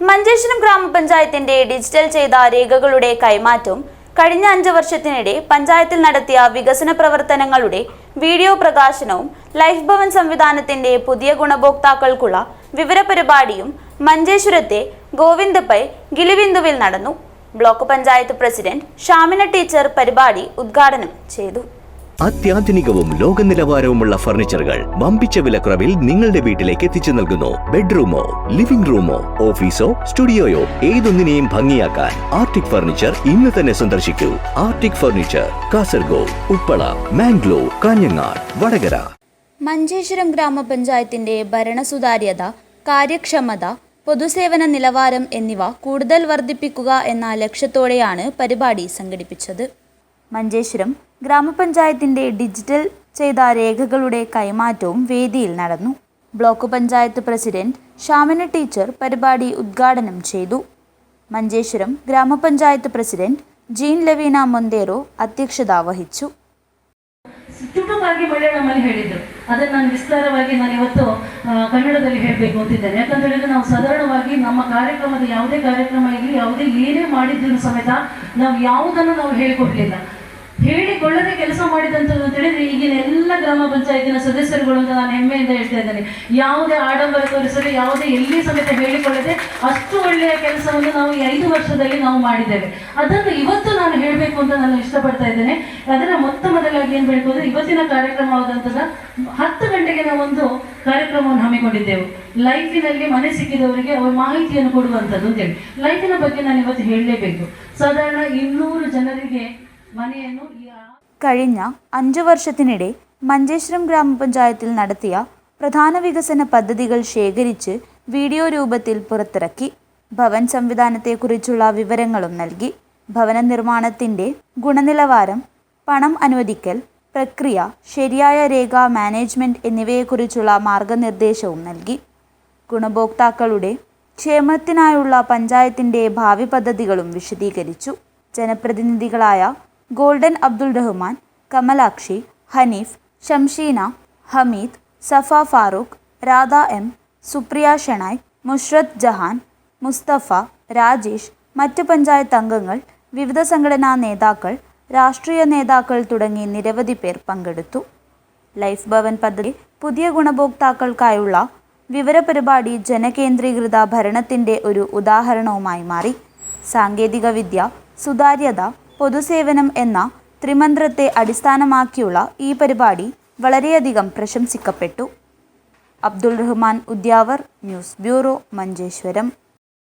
മഞ്ചേശ്വരം ഗ്രാമപഞ്ചായത്തിന്റെ ഡിജിറ്റൽ ചെയ്ത രേഖകളുടെ കൈമാറ്റവും കഴിഞ്ഞ അഞ്ച് വർഷത്തിനിടെ പഞ്ചായത്തിൽ നടത്തിയ വികസന പ്രവർത്തനങ്ങളുടെ വീഡിയോ പ്രകാശനവും ലൈഫ് ഭവൻ സംവിധാനത്തിന്റെ പുതിയ ഗുണഭോക്താക്കൾക്കുള്ള വിവര പരിപാടിയും മഞ്ചേശ്വരത്തെ ഗോവിന്ദ് പൈ ഗിലിബിന്ദുവിൽ നടന്നു. Block panchayat president Shamina teacher പരിപാടി ഉദ്ഘാടനം ചെയ്തു. അത്യാധുനികവും ലോക നിലവാരവുമുള്ള ഫർണിച്ചറുകൾ വമ്പിച്ച വിലക്കുറവിൽ നിങ്ങളുടെ വീട്ടിലേക്ക് എത്തിച്ചു നൽകുന്നു. ബെഡ്റൂമോ ലിവിംഗ് റൂമോ ഓഫീസോ സ്റ്റുഡിയോയോ ഏതൊന്നിനെയും ഭംഗിയാക്കാൻ ആർട്ടിക് ഫർണിച്ചർ ഇന്ന് തന്നെ സന്ദർശിക്കൂ. Arctic furniture Kasaragod Uppala Mangalore Kanhangad Vadakara. Manjeshwaram ഗ്രാമപഞ്ചായത്തിന്റെ ഭരണസുതാര്യത കാര്യക്ഷമത പൊതുസേവന നിലവാരം എന്നിവ കൂടുതൽ വർദ്ധിപ്പിക്കുക എന്ന ലക്ഷ്യത്തോടെയാണ് പരിപാടി സംഘടിപ്പിച്ചത്. മഞ്ചേശ്വരം ഗ്രാമപഞ്ചായത്തിന്റെ ഡിജിറ്റൽ ചെയ്ത രേഖകളുടെ കൈമാറ്റവും വേദിയിൽ നടന്നു block panchayat president Shamina teacher പരിപാടി ഉദ്ഘാടനം ചെയ്തു മഞ്ചേശ്വരം ഗ്രാമപഞ്ചായത്ത് പ്രസിഡന്റ് ജീൻ ലെവീന മൊന്തേറോ അധ്യക്ഷത വഹിച്ചു ಚುಟುಕಾಗಿ ಮಳೆ ನಮ್ಮಲ್ಲಿ ಹೇಳಿದ್ರು ಅದನ್ನು ನಾನು ವಿಸ್ತಾರವಾಗಿ ನಾನು ಇವತ್ತು ಆ, ಕನ್ನಡದಲ್ಲಿ ಹೇಳಬೇಕು ಅಂತಿದ್ದೇನೆ ಯಾಕಂತ ಹೇಳಿದ್ರೆ ನಾವು ಸಾಧಾರಣವಾಗಿ ನಮ್ಮ ಕಾರ್ಯಕ್ರಮದ ಯಾವುದೇ ಕಾರ್ಯಕ್ರಮ ಇರಲಿ ಯಾವುದೇ ಏನೇ ಮಾಡಿದ್ರು ಸಮೇತ ನಾವು ಯಾವುದನ್ನು ನಾವು ಹೇಳಿಕೊಡ್ಲಿಲ್ಲ ಹೇಳಿಕೊಳ್ಳದೆ ಕೆಲಸ ಮಾಡಿದಂಥದ್ದು ಅಂತ ಹೇಳಿದ್ರೆ ಈಗಿನ ಎಲ್ಲ ಗ್ರಾಮ ಪಂಚಾಯತಿನ ಸದಸ್ಯರುಗಳು ಅಂತ ನಾನು ಹೆಮ್ಮೆಯಿಂದ ಹೇಳ್ತಾ ಇದ್ದೇನೆ. ಯಾವುದೇ ಆಡಂಬರ ತೋರಿಸದೆ, ಯಾವುದೇ ಎಲ್ಲಿ ಸಮೇತ ಹೇಳಿಕೊಳ್ಳದೆ ಅಷ್ಟು ಒಳ್ಳೆಯ ಕೆಲಸವನ್ನು ನಾವು ಈ ಐದು ವರ್ಷದಲ್ಲಿ ನಾವು ಮಾಡಿದ್ದೇವೆ. ಅದನ್ನು ಇವತ್ತು ನಾನು ಹೇಳಬೇಕು ಅಂತ ನಾನು ಇಷ್ಟಪಡ್ತಾ ಇದ್ದೇನೆ. ಅದರ ಮೊತ್ತ ಮೊದಲಾಗಿ ಏನು ಬೇಕು ಅಂದ್ರೆ, ಇವತ್ತಿನ ಕಾರ್ಯಕ್ರಮವಾದಂಥದ್ದು ಹತ್ತು ಗಂಟೆಗೆ ನಾವು ಒಂದು ಕಾರ್ಯಕ್ರಮವನ್ನು ಹಮ್ಮಿಕೊಂಡಿದ್ದೆವು. ಲೈಫಿನಲ್ಲಿ ಮನೆ ಸಿಕ್ಕಿದವರಿಗೆ ಅವ್ರ ಮಾಹಿತಿಯನ್ನು ಕೊಡುವಂಥದ್ದು ಅಂತೇಳಿ ಲೈಫಿನ ಬಗ್ಗೆ ನಾನು ಇವತ್ತು ಹೇಳಲೇಬೇಕು. ಸಾಧಾರಣ ಇನ್ನೂರು ಜನರಿಗೆ കഴിഞ്ഞ അഞ്ചു വർഷത്തിനിടെ മഞ്ചേശ്വരം ഗ്രാമപഞ്ചായത്തിൽ നടത്തിയ പ്രധാന വികസന പദ്ധതികൾ ശേഖരിച്ച് വീഡിയോ രൂപത്തിൽ പുറത്തിറക്കി. ഭവൻ സംവിധാനത്തെക്കുറിച്ചുള്ള വിവരങ്ങളും നൽകി. ഭവന നിർമ്മാണത്തിന്റെ ഗുണനിലവാരം പണം അനുവദിക്കൽ പ്രക്രിയ ശരിയായ രേഖ മാനേജ്മെന്റ് എന്നിവയെക്കുറിച്ചുള്ള മാർഗനിർദ്ദേശവും നൽകി. ഗുണഭോക്താക്കളുടെ ക്ഷേമത്തിനായുള്ള പഞ്ചായത്തിന്റെ ഭാവി പദ്ധതികളും വിശദീകരിച്ചു. ജനപ്രതിനിധികളായ ഗോൾഡൻ അബ്ദുൾ റഹ്മാൻ കമലാക്ഷി ഹനീഫ് ഷംഷീന ഹമീദ് സഫ ഫാറൂഖ് രാധ എം സുപ്രിയ ഷെണായ് മുഷ്റത്ത് ജഹാൻ മുസ്തഫ രാജേഷ് മറ്റ് പഞ്ചായത്ത് അംഗങ്ങൾ വിവിധ സംഘടനാ നേതാക്കൾ രാഷ്ട്രീയ നേതാക്കൾ തുടങ്ങി നിരവധി പേർ പങ്കെടുത്തു. ലൈഫ് ഭവൻ പദ്ധതി പുതിയ ഗുണഭോക്താക്കൾക്കായുള്ള വിവരപരിപാടി ജനകേന്ദ്രീകൃത ഭരണത്തിന്റെ ഒരു ഉദാഹരണവുമായി മാറി. സാങ്കേതികവിദ്യ സുതാര്യത പൊതുസേവനം എന്ന ത്രിമന്ത്രത്തെ അടിസ്ഥാനമാക്കിയുള്ള ഈ പരിപാടി വളരെയധികം പ്രശംസിക്കപ്പെട്ടു. Abdul Rahman Udyavar news bureau Manjeshwaram.